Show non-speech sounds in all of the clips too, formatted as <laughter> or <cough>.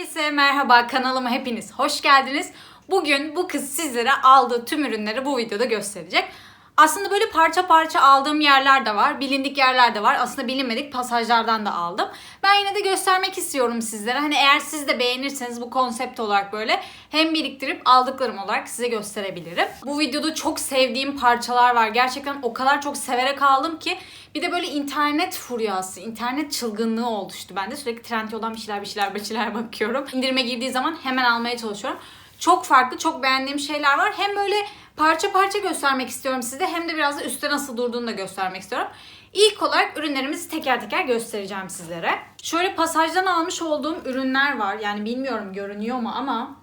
Herkese merhaba kanalıma hepiniz hoş geldiniz. Bugün bu kız sizlere aldığı tüm ürünleri bu videoda gösterecek. Aslında böyle parça parça aldığım yerler de var. Bilindik yerler de var. Aslında bilinmedik pasajlardan da aldım. Ben yine de göstermek istiyorum sizlere. Hani eğer siz de beğenirseniz bu konsept olarak böyle hem biriktirip aldıklarım olarak size gösterebilirim. Bu videoda çok sevdiğim parçalar var. Gerçekten o kadar çok severek aldım ki bir de böyle internet furyası, internet çılgınlığı oluştu bende. Sürekli Trendyol'dan bir şeyler bir şeyler bir şeyler bakıyorum. İndirime girdiği zaman hemen almaya çalışıyorum. Çok farklı, çok beğendiğim şeyler var. Hem böyle parça parça göstermek istiyorum size hem de biraz da üstte nasıl durduğunu da göstermek istiyorum. İlk olarak ürünlerimizi teker teker göstereceğim sizlere. Şöyle pasajdan almış olduğum ürünler var. Yani bilmiyorum görünüyor mu ama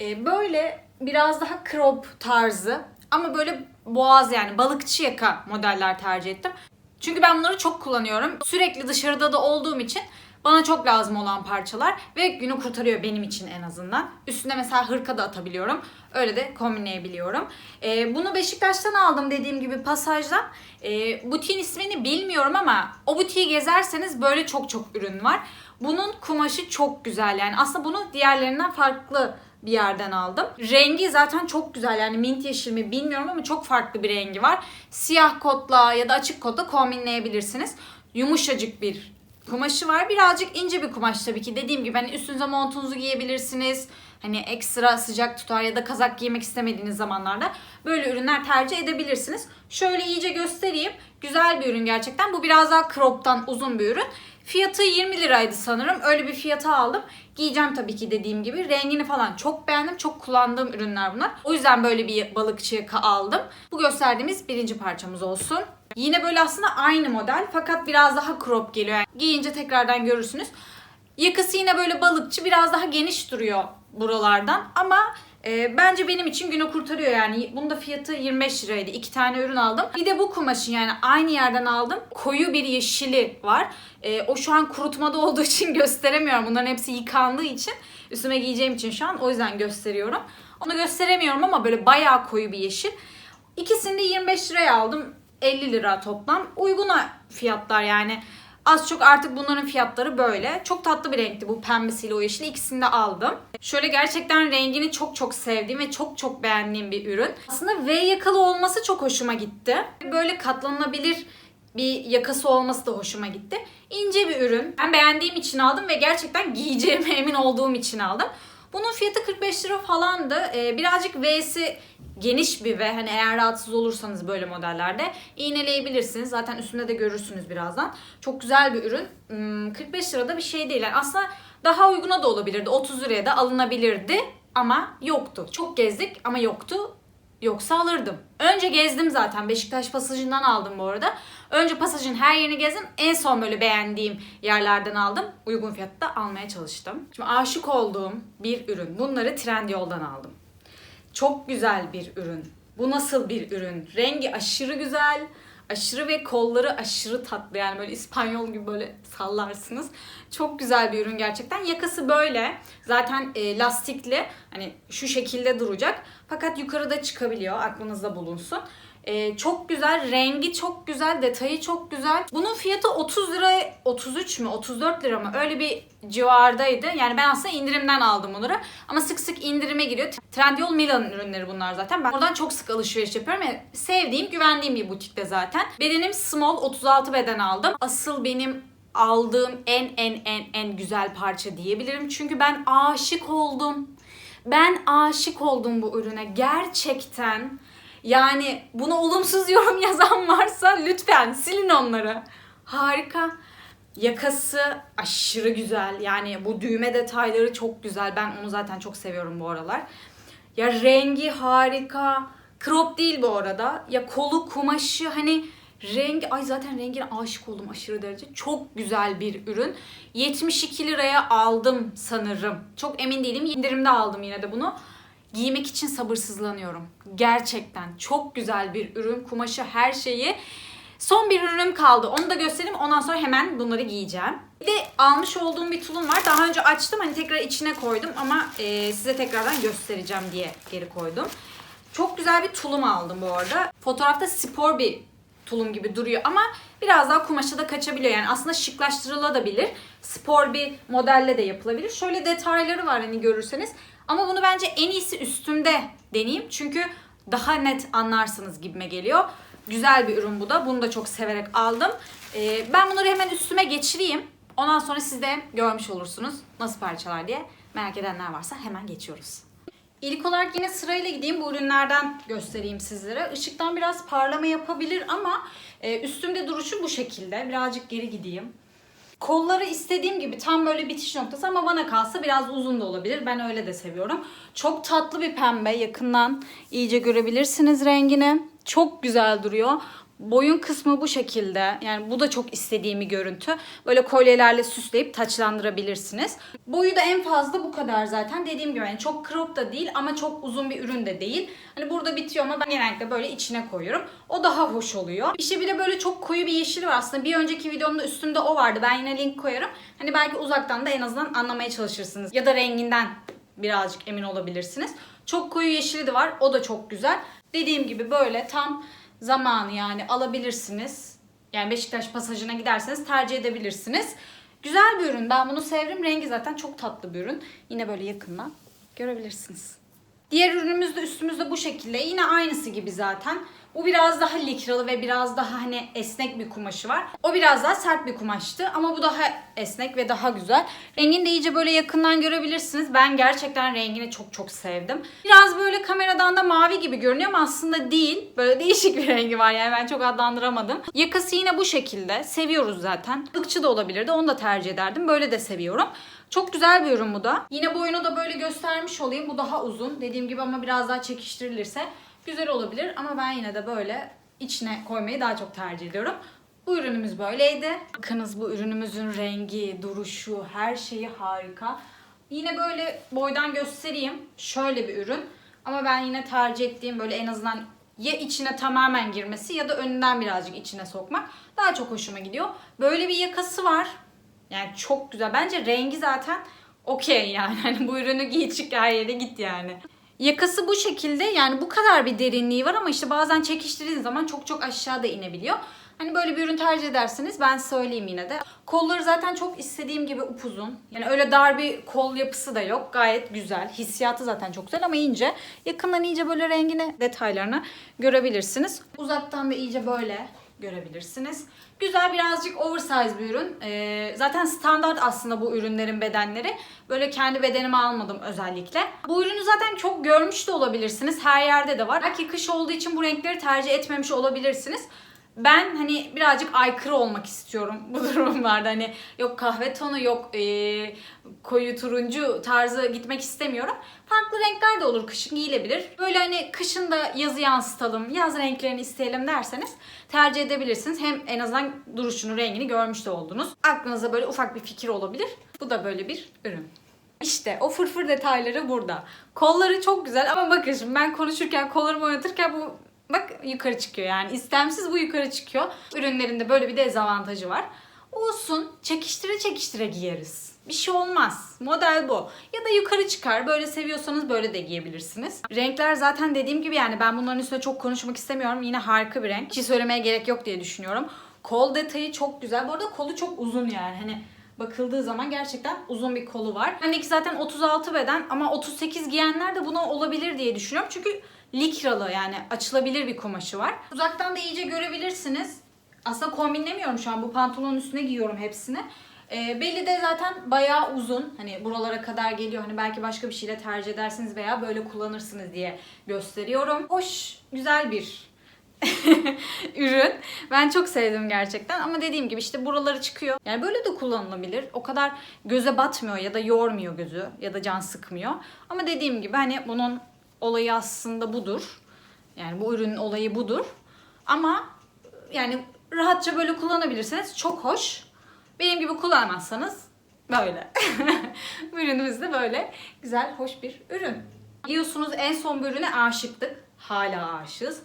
e, böyle biraz daha crop tarzı ama böyle boğaz yani balıkçı yaka modeller tercih ettim. Çünkü ben bunları çok kullanıyorum. Sürekli dışarıda da olduğum için bana çok lazım olan parçalar ve günü kurtarıyor benim için en azından. Üstüne mesela hırka da atabiliyorum. Öyle de kombinleyebiliyorum. Ee, bunu Beşiktaş'tan aldım dediğim gibi pasajdan. Ee, butiğin ismini bilmiyorum ama o butiği gezerseniz böyle çok çok ürün var. Bunun kumaşı çok güzel yani. Aslında bunu diğerlerinden farklı bir yerden aldım. Rengi zaten çok güzel yani mint yeşil mi bilmiyorum ama çok farklı bir rengi var. Siyah kotla ya da açık kotla kombinleyebilirsiniz. Yumuşacık bir kumaşı var. Birazcık ince bir kumaş tabii ki. Dediğim gibi hani üstünüze montunuzu giyebilirsiniz. Hani ekstra sıcak tutar ya da kazak giymek istemediğiniz zamanlarda böyle ürünler tercih edebilirsiniz. Şöyle iyice göstereyim. Güzel bir ürün gerçekten. Bu biraz daha crop'tan uzun bir ürün. Fiyatı 20 liraydı sanırım. Öyle bir fiyata aldım. Giyeceğim tabii ki dediğim gibi. Rengini falan çok beğendim. Çok kullandığım ürünler bunlar. O yüzden böyle bir balıkçı aldım. Bu gösterdiğimiz birinci parçamız olsun. Yine böyle aslında aynı model fakat biraz daha crop geliyor. Yani giyince tekrardan görürsünüz. Yakası yine böyle balıkçı biraz daha geniş duruyor buralardan ama e, bence benim için günü kurtarıyor yani. Bunun da fiyatı 25 liraydı. İki tane ürün aldım. Bir de bu kumaşın yani aynı yerden aldım. Koyu bir yeşili var. E, o şu an kurutmada olduğu için <laughs> gösteremiyorum. Bunların hepsi yıkandığı için. Üstüme giyeceğim için şu an o yüzden gösteriyorum. Onu gösteremiyorum ama böyle bayağı koyu bir yeşil. İkisini de 25 liraya aldım. 50 lira toplam. Uyguna fiyatlar yani. Az çok artık bunların fiyatları böyle. Çok tatlı bir renkti bu pembesiyle o yeşili. İkisini de aldım. Şöyle gerçekten rengini çok çok sevdiğim ve çok çok beğendiğim bir ürün. Aslında V yakalı olması çok hoşuma gitti. Böyle katlanabilir bir yakası olması da hoşuma gitti. İnce bir ürün. Ben beğendiğim için aldım ve gerçekten giyeceğime <laughs> emin olduğum için aldım. Bunun fiyatı 45 lira falandı. Ee, birazcık V'si geniş bir ve hani eğer rahatsız olursanız böyle modellerde iğneleyebilirsiniz. Zaten üstünde de görürsünüz birazdan. Çok güzel bir ürün. Hmm, 45 lirada bir şey değil. Yani aslında daha uyguna da olabilirdi. 30 liraya da alınabilirdi ama yoktu. Çok gezdik ama yoktu. Yoksa alırdım. Önce gezdim zaten. Beşiktaş pasajından aldım bu arada. Önce pasajın her yerini gezdim. En son böyle beğendiğim yerlerden aldım. Uygun fiyatta almaya çalıştım. Şimdi aşık olduğum bir ürün. Bunları Trendyol'dan aldım. Çok güzel bir ürün. Bu nasıl bir ürün? Rengi aşırı güzel. Aşırı ve kolları aşırı tatlı. Yani böyle İspanyol gibi böyle sallarsınız. Çok güzel bir ürün gerçekten. Yakası böyle. Zaten e, lastikli. Hani şu şekilde duracak. Fakat yukarıda çıkabiliyor. Aklınızda bulunsun. Ee, çok güzel, rengi çok güzel, detayı çok güzel. Bunun fiyatı 30 lira, 33 mü, 34 lira mı? Öyle bir civardaydı. Yani ben aslında indirimden aldım bunları. Ama sık sık indirime giriyor. Trendyol Milan ürünleri bunlar zaten. Ben buradan çok sık alışveriş yapıyorum. Yani sevdiğim, güvendiğim bir butikte zaten. Bedenim small, 36 beden aldım. Asıl benim aldığım en en en en güzel parça diyebilirim. Çünkü ben aşık oldum. Ben aşık oldum bu ürüne. Gerçekten yani bunu olumsuz yorum <laughs> yazan varsa lütfen silin onları. Harika. Yakası aşırı güzel. Yani bu düğme detayları çok güzel. Ben onu zaten çok seviyorum bu aralar. Ya rengi harika. Crop değil bu arada. Ya kolu kumaşı hani rengi ay zaten rengine aşık oldum aşırı derece. Çok güzel bir ürün. 72 liraya aldım sanırım. Çok emin değilim. İndirimde aldım yine de bunu giymek için sabırsızlanıyorum. Gerçekten çok güzel bir ürün. Kumaşı her şeyi. Son bir ürünüm kaldı. Onu da göstereyim. Ondan sonra hemen bunları giyeceğim. Bir de almış olduğum bir tulum var. Daha önce açtım. Hani tekrar içine koydum ama e, size tekrardan göstereceğim diye geri koydum. Çok güzel bir tulum aldım bu arada. Fotoğrafta spor bir tulum gibi duruyor ama biraz daha kumaşa da kaçabiliyor. Yani aslında şıklaştırılabilir. Spor bir modelle de yapılabilir. Şöyle detayları var hani görürseniz. Ama bunu bence en iyisi üstümde deneyeyim. Çünkü daha net anlarsınız gibime geliyor. Güzel bir ürün bu da. Bunu da çok severek aldım. Ee, ben bunları hemen üstüme geçireyim. Ondan sonra siz de görmüş olursunuz nasıl parçalar diye. Merak edenler varsa hemen geçiyoruz. İlk olarak yine sırayla gideyim bu ürünlerden göstereyim sizlere. Işıktan biraz parlama yapabilir ama e, üstümde duruşu bu şekilde. Birazcık geri gideyim. Kolları istediğim gibi tam böyle bitiş noktası ama bana kalsa biraz uzun da olabilir. Ben öyle de seviyorum. Çok tatlı bir pembe. Yakından iyice görebilirsiniz rengini. Çok güzel duruyor. Boyun kısmı bu şekilde. Yani bu da çok istediğim bir görüntü. Böyle kolyelerle süsleyip taçlandırabilirsiniz. Boyu da en fazla bu kadar zaten. Dediğim gibi yani çok crop da değil ama çok uzun bir ürün de değil. Hani burada bitiyor ama ben genellikle böyle içine koyuyorum. O daha hoş oluyor. İşte bir de böyle çok koyu bir yeşili var. Aslında bir önceki videomda üstünde o vardı. Ben yine link koyarım. Hani belki uzaktan da en azından anlamaya çalışırsınız. Ya da renginden birazcık emin olabilirsiniz. Çok koyu yeşili de var. O da çok güzel. Dediğim gibi böyle tam zamanı yani alabilirsiniz. Yani Beşiktaş pasajına giderseniz tercih edebilirsiniz. Güzel bir ürün. Ben bunu sevdim. Rengi zaten çok tatlı bir ürün. Yine böyle yakından görebilirsiniz. Diğer ürünümüz de üstümüzde bu şekilde. Yine aynısı gibi zaten. Bu biraz daha likralı ve biraz daha hani esnek bir kumaşı var. O biraz daha sert bir kumaştı ama bu daha esnek ve daha güzel. Rengini de iyice böyle yakından görebilirsiniz. Ben gerçekten rengini çok çok sevdim. Biraz böyle kameradan da mavi gibi görünüyor ama aslında değil. Böyle <laughs> değişik bir rengi var yani ben çok adlandıramadım. Yakası yine bu şekilde. Seviyoruz zaten. Lıkçı da olabilirdi. Onu da tercih ederdim. Böyle de seviyorum. Çok güzel bir ürün bu da. Yine boyunu da böyle göstermiş olayım. Bu daha uzun. Dediğim gibi ama biraz daha çekiştirilirse güzel olabilir. Ama ben yine de böyle içine koymayı daha çok tercih ediyorum. Bu ürünümüz böyleydi. Bakınız bu ürünümüzün rengi, duruşu, her şeyi harika. Yine böyle boydan göstereyim. Şöyle bir ürün. Ama ben yine tercih ettiğim böyle en azından ya içine tamamen girmesi ya da önünden birazcık içine sokmak daha çok hoşuma gidiyor. Böyle bir yakası var. Yani çok güzel. Bence rengi zaten okey yani. <laughs> Hani bu ürünü giy çık her yere git yani. Yakası bu şekilde yani bu kadar bir derinliği var ama işte bazen çekiştirdiğiniz zaman çok çok aşağıda inebiliyor. Hani böyle bir ürün tercih ederseniz ben söyleyeyim yine de. Kolları zaten çok istediğim gibi upuzun. Yani öyle dar bir kol yapısı da yok. Gayet güzel. Hissiyatı zaten çok güzel ama ince. Yakından iyice böyle rengini, detaylarını görebilirsiniz. Uzaktan da iyice böyle görebilirsiniz. Güzel birazcık oversize bir ürün. Ee, zaten standart aslında bu ürünlerin bedenleri. Böyle kendi bedenime almadım özellikle. Bu ürünü zaten çok görmüş de olabilirsiniz. Her yerde de var. Belki kış olduğu için bu renkleri tercih etmemiş olabilirsiniz. Ben hani birazcık aykırı olmak istiyorum bu <laughs> durumlarda. Hani yok kahve tonu yok ee, koyu turuncu tarzı gitmek istemiyorum. Farklı renkler de olur kışın giyilebilir. Böyle hani kışın da yazı yansıtalım, yaz renklerini isteyelim derseniz tercih edebilirsiniz. Hem en azından duruşunu, rengini görmüş de oldunuz. Aklınıza böyle ufak bir fikir olabilir. Bu da böyle bir ürün. İşte o fırfır detayları burada. Kolları çok güzel ama bakın şimdi ben konuşurken kollarımı oynatırken bu bak yukarı çıkıyor yani istemsiz bu yukarı çıkıyor. Ürünlerinde böyle bir dezavantajı var. Olsun çekiştire çekiştire giyeriz. Bir şey olmaz. Model bu. Ya da yukarı çıkar. Böyle seviyorsanız böyle de giyebilirsiniz. Renkler zaten dediğim gibi yani ben bunların üstüne çok konuşmak istemiyorum. Yine harika bir renk. Hiç söylemeye gerek yok diye düşünüyorum. Kol detayı çok güzel. Bu arada kolu çok uzun yani. Hani bakıldığı zaman gerçekten uzun bir kolu var. Hani zaten 36 beden ama 38 giyenler de buna olabilir diye düşünüyorum. Çünkü likralı yani açılabilir bir kumaşı var. Uzaktan da iyice görebilirsiniz. Aslında kombinlemiyorum şu an. Bu pantolonun üstüne giyiyorum hepsini. E, belli de zaten bayağı uzun. Hani buralara kadar geliyor. Hani belki başka bir şeyle tercih edersiniz veya böyle kullanırsınız diye gösteriyorum. Hoş, güzel bir <laughs> ürün. Ben çok sevdim gerçekten ama dediğim gibi işte buraları çıkıyor. Yani böyle de kullanılabilir. O kadar göze batmıyor ya da yormuyor gözü ya da can sıkmıyor. Ama dediğim gibi hani bunun olayı aslında budur. Yani bu ürünün olayı budur. Ama yani rahatça böyle kullanabilirsiniz. Çok hoş. Benim gibi kullanmazsanız böyle. <laughs> ürünümüz de böyle güzel, hoş bir ürün. Biliyorsunuz en son bu ürüne aşıktık. Hala aşığız.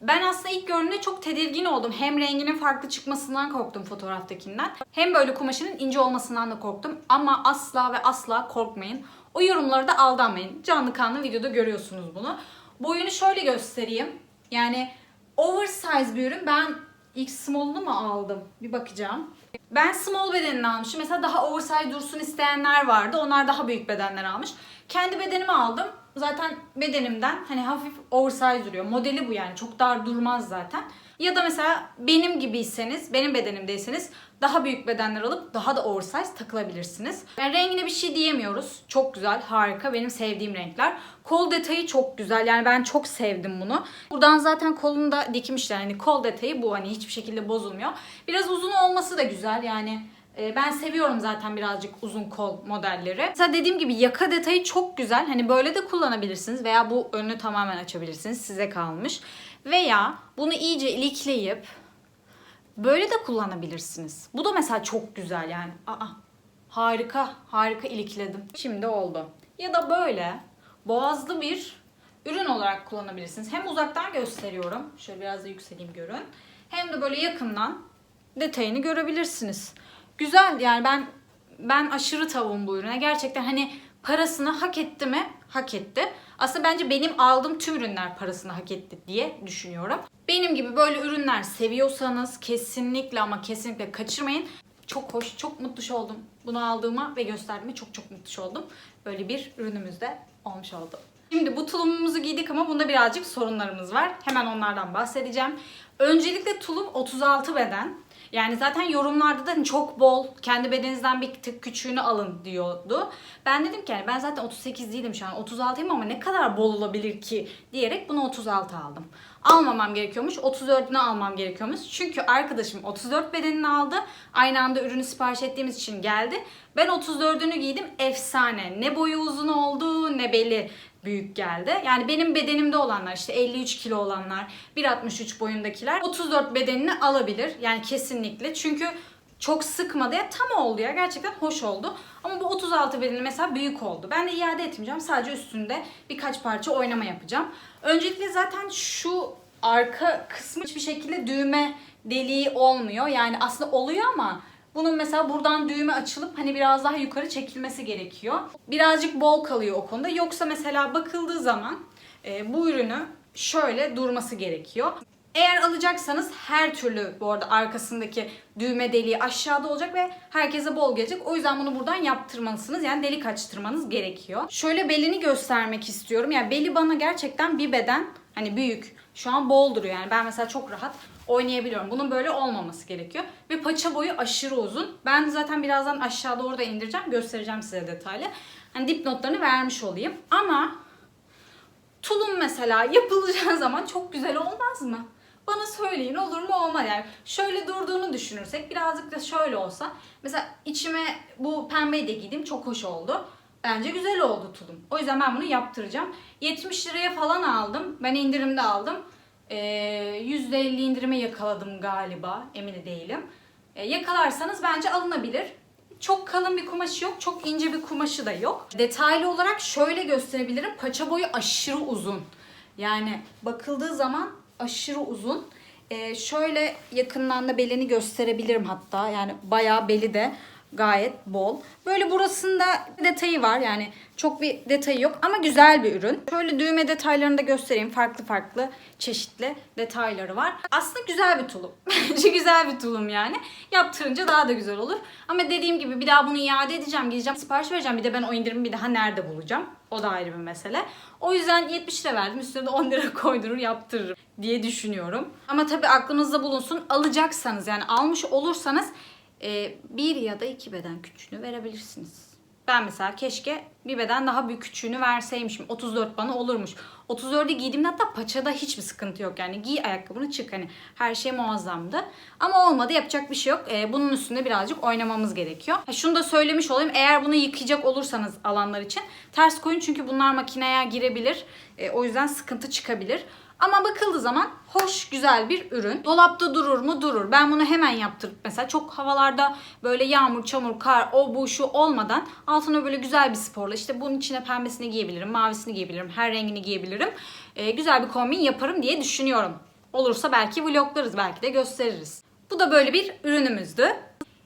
Ben aslında ilk gördüğümde çok tedirgin oldum. Hem renginin farklı çıkmasından korktum fotoğraftakinden. Hem böyle kumaşının ince olmasından da korktum. Ama asla ve asla korkmayın. O yorumlara da aldanmayın. Canlı kanlı videoda görüyorsunuz bunu. Boyunu şöyle göstereyim. Yani oversize bir ürün. Ben ilk small'unu mu aldım? Bir bakacağım. Ben small bedenini almışım. Mesela daha oversize dursun isteyenler vardı. Onlar daha büyük bedenler almış. Kendi bedenimi aldım. Zaten bedenimden hani hafif oversize duruyor. Modeli bu yani. Çok dar durmaz zaten. Ya da mesela benim gibiyseniz, benim bedenimdeyseniz daha büyük bedenler alıp daha da oversize takılabilirsiniz. Yani rengine bir şey diyemiyoruz. Çok güzel, harika. Benim sevdiğim renkler. Kol detayı çok güzel. Yani ben çok sevdim bunu. Buradan zaten kolunu da dikmişler. Hani kol detayı bu hani hiçbir şekilde bozulmuyor. Biraz uzun olması da güzel. Yani ben seviyorum zaten birazcık uzun kol modelleri. Mesela dediğim gibi yaka detayı çok güzel. Hani böyle de kullanabilirsiniz veya bu önünü tamamen açabilirsiniz. Size kalmış. Veya bunu iyice ilikleyip böyle de kullanabilirsiniz. Bu da mesela çok güzel yani. Aa, harika, harika ilikledim. Şimdi oldu. Ya da böyle boğazlı bir ürün olarak kullanabilirsiniz. Hem uzaktan gösteriyorum. Şöyle biraz da yükseleyim görün. Hem de böyle yakından detayını görebilirsiniz. Güzel yani ben ben aşırı tavuğum bu ürüne. Gerçekten hani parasını hak etti mi? Hak etti. Aslında bence benim aldığım tüm ürünler parasını hak etti diye düşünüyorum. Benim gibi böyle ürünler seviyorsanız kesinlikle ama kesinlikle kaçırmayın. Çok hoş, çok mutlu oldum. Bunu aldığıma ve gösterdiğime çok çok mutlu oldum. Böyle bir ürünümüz de olmuş oldu. Şimdi bu tulumumuzu giydik ama bunda birazcık sorunlarımız var. Hemen onlardan bahsedeceğim. Öncelikle tulum 36 beden. Yani zaten yorumlarda da çok bol, kendi bedeninizden bir tık küçüğünü alın diyordu. Ben dedim ki yani ben zaten 38 değilim şu an 36'yım ama ne kadar bol olabilir ki diyerek bunu 36 aldım. Almamam gerekiyormuş, 34'ünü almam gerekiyormuş. Çünkü arkadaşım 34 bedenini aldı. Aynı anda ürünü sipariş ettiğimiz için geldi. Ben 34'ünü giydim, efsane. Ne boyu uzun oldu ne beli büyük geldi. Yani benim bedenimde olanlar işte 53 kilo olanlar, 1.63 boyundakiler 34 bedenini alabilir. Yani kesinlikle. Çünkü çok sıkmadı ya tam oldu ya gerçekten hoş oldu. Ama bu 36 bedeni mesela büyük oldu. Ben de iade etmeyeceğim. Sadece üstünde birkaç parça oynama yapacağım. Öncelikle zaten şu arka kısmı hiçbir şekilde düğme deliği olmuyor. Yani aslında oluyor ama bunun mesela buradan düğme açılıp hani biraz daha yukarı çekilmesi gerekiyor. Birazcık bol kalıyor o konuda. Yoksa mesela bakıldığı zaman e, bu ürünü şöyle durması gerekiyor. Eğer alacaksanız her türlü bu arada arkasındaki düğme deliği aşağıda olacak ve herkese bol gelecek. O yüzden bunu buradan yaptırmalısınız. Yani delik açtırmanız gerekiyor. Şöyle belini göstermek istiyorum. Yani beli bana gerçekten bir beden hani büyük. Şu an bol duruyor yani. Ben mesela çok rahat oynayabiliyorum. Bunun böyle olmaması gerekiyor. Ve paça boyu aşırı uzun. Ben zaten birazdan aşağıda orada indireceğim. Göstereceğim size detaylı. Hani dipnotlarını vermiş olayım. Ama tulum mesela yapılacağı <laughs> zaman çok güzel olmaz mı? Bana söyleyin olur mu olmaz yani. Şöyle durduğunu düşünürsek birazcık da şöyle olsa. Mesela içime bu pembeyi de giydim çok hoş oldu. Bence güzel oldu tulum. O yüzden ben bunu yaptıracağım. 70 liraya falan aldım. Ben indirimde aldım. Ee, %50 indirime yakaladım galiba. Emin değilim. Ee, yakalarsanız bence alınabilir. Çok kalın bir kumaşı yok. Çok ince bir kumaşı da yok. Detaylı olarak şöyle gösterebilirim. Paça boyu aşırı uzun. Yani bakıldığı zaman aşırı uzun. Ee, şöyle yakından da belini gösterebilirim hatta. Yani bayağı beli de gayet bol. Böyle burasında detayı var yani çok bir detayı yok ama güzel bir ürün. Şöyle düğme detaylarını da göstereyim. Farklı farklı çeşitli detayları var. Aslında güzel bir tulum. <laughs> Bence güzel bir tulum yani. Yaptırınca daha da güzel olur. Ama dediğim gibi bir daha bunu iade edeceğim. Gideceğim sipariş vereceğim. Bir de ben o indirimi bir daha nerede bulacağım? O da ayrı bir mesele. O yüzden 70 lira verdim. Üstüne de 10 lira <laughs> koydurur yaptırırım diye düşünüyorum. Ama tabii aklınızda bulunsun. Alacaksanız yani almış olursanız bir ya da iki beden küçüğünü verebilirsiniz. Ben mesela keşke bir beden daha büyük küçüğünü verseymişim. 34 bana olurmuş. 34'ü giydiğimde hatta paçada hiçbir sıkıntı yok. Yani giy ayakkabını çık hani her şey muazzamdı. Ama olmadı yapacak bir şey yok. Ee, bunun üstünde birazcık oynamamız gerekiyor. Ha, şunu da söylemiş olayım. Eğer bunu yıkayacak olursanız alanlar için ters koyun çünkü bunlar makineye girebilir. Ee, o yüzden sıkıntı çıkabilir. Ama bakıldığı zaman hoş, güzel bir ürün. Dolapta durur mu? Durur. Ben bunu hemen yaptırıp mesela çok havalarda böyle yağmur, çamur, kar, o bu şu olmadan altına böyle güzel bir sporla işte bunun içine pembesini giyebilirim, mavisini giyebilirim, her rengini giyebilirim. Ee, güzel bir kombin yaparım diye düşünüyorum. Olursa belki vloglarız, belki de gösteririz. Bu da böyle bir ürünümüzdü.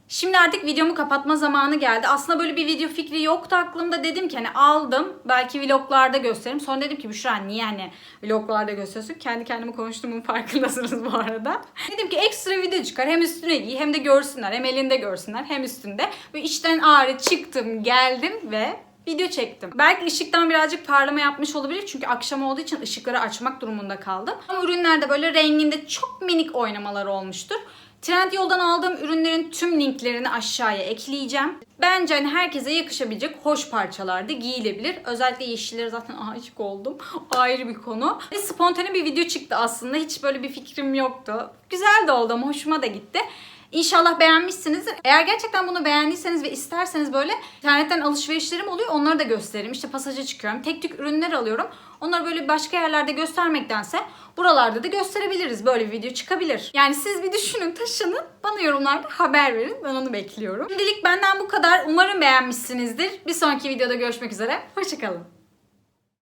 Şimdi artık videomu kapatma zamanı geldi. Aslında böyle bir video fikri yoktu aklımda. Dedim ki hani aldım. Belki vloglarda gösteririm. Sonra dedim ki Büşra niye hani vloglarda gösteriyorsun? Kendi kendime konuştuğumun <laughs> farkındasınız bu arada. Dedim ki ekstra video çıkar. Hem üstüne giy hem de görsünler. Hem elinde görsünler hem üstünde. Ve işten ağrı çıktım geldim ve video çektim. Belki ışıktan birazcık parlama yapmış olabilir çünkü akşam olduğu için ışıkları açmak durumunda kaldım. Ama ürünlerde böyle renginde çok minik oynamalar olmuştur. Trendyol'dan aldığım ürünlerin tüm linklerini aşağıya ekleyeceğim. Bence hani herkese yakışabilecek hoş parçalarda giyilebilir. Özellikle yeşilleri zaten <laughs> aşık oldum. Ayrı bir konu. Ve spontane bir video çıktı aslında. Hiç böyle bir fikrim yoktu. Güzel de oldu ama hoşuma da gitti. İnşallah beğenmişsinizdir. Eğer gerçekten bunu beğendiyseniz ve isterseniz böyle internetten alışverişlerim oluyor. Onları da gösteririm. İşte pasaja çıkıyorum. Tek tük ürünler alıyorum. Onları böyle başka yerlerde göstermektense buralarda da gösterebiliriz. Böyle bir video çıkabilir. Yani siz bir düşünün, taşının. Bana yorumlarda haber verin. Ben onu bekliyorum. Şimdilik benden bu kadar. Umarım beğenmişsinizdir. Bir sonraki videoda görüşmek üzere. Hoşçakalın.